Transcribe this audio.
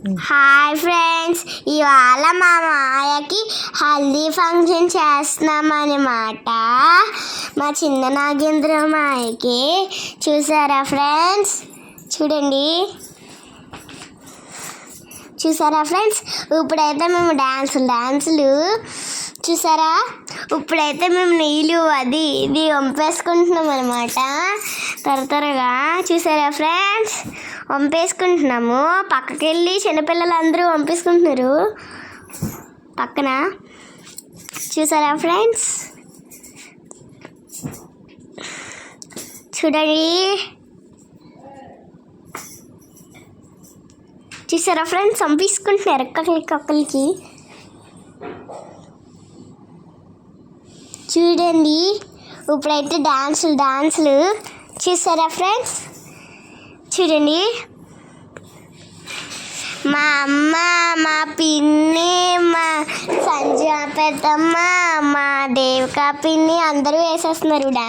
Hi friends ఇవాళ మా మాయకి హల్దీ ఫంక్షన్ చేస్తున్నాం అన్నమాట మా చిన్న నాగేంద్ర మాయకి. చూసారా ఫ్రెండ్స్? చూడండి. చూసారా ఫ్రెండ్స్? ఇప్పుడైతే మేము డ్యాన్సులు డ్యాన్సులు చూసారా? ఇప్పుడైతే మేము నీళ్ళు అది ఇది వంపేసుకుంటున్నాం అనమాట త్వర త్వరగా. చూసారా ఫ్రెండ్స్? వంపేసుకుంటున్నాము పక్కకి వెళ్ళి చిన్నపిల్లలు అందరూ వంపేసుకుంటున్నారు పక్కన. చూసారా ఫ్రెండ్స్? చూడండి. చూసారా ఫ్రెండ్స్? పంపించుకుంటున్నారు ఒక్కొక్కరికి ఒక్కరికి చూడండి. ఇప్పుడైతే డాన్సులు డాన్సులు. చూసారా ఫ్రెండ్స్? చూడండి. మా అమ్మ మా పిన్ని మా సంజయ పెద్దమ్మ మా దేవిక పిన్ని అందరూ వేసేస్తున్నారు డా.